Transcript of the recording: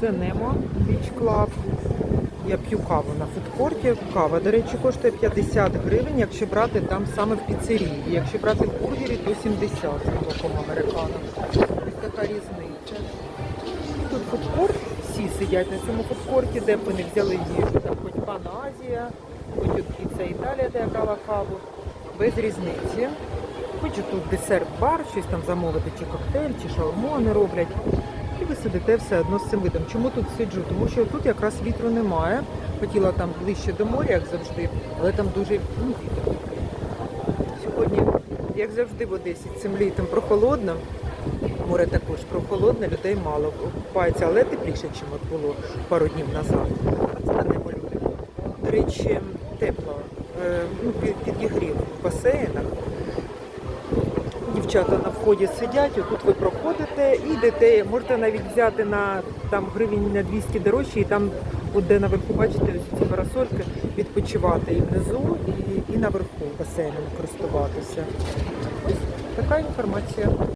Це Немо Beach Club. Я п'ю каву на фудкорті. Кава, до речі, коштує 50 гривень, якщо брати там саме в піцерії. Якщо брати в бургері, то 70 з молоком американо. Ось така різниця. Тут фудкорт, всі сидять на цьому фудкорті, де б вони взяли їжу. Там хоч Пана Азія, хоч от піца Італія, де я брала каву. Без різниці. Хочу тут десерт-бар, щось там замовити, чи коктейль, чи шаурму вони роблять. Ви сидите все одно з цим видом. Чому тут сиджу? Тому що тут якраз вітру немає. Хотіла там ближче до моря, як завжди, але там дуже ну, вітер. Сьогодні, як завжди, в Одесі цим літом прохолодно. Море також прохолодне, людей мало купається, але тепліше, ніж от було пару днів назад. А це на небо. До речі, тепло. Е, Ну, підігрів в басейнах. Дівчата на вході сидять, отут ви проходите і йдете. Можете навіть взяти на там гривень на 200 дорожче, і там, от де наверху, бачите, ось ці парасольки, відпочивати і внизу, і, і наверху басейном користуватися. Ось така інформація.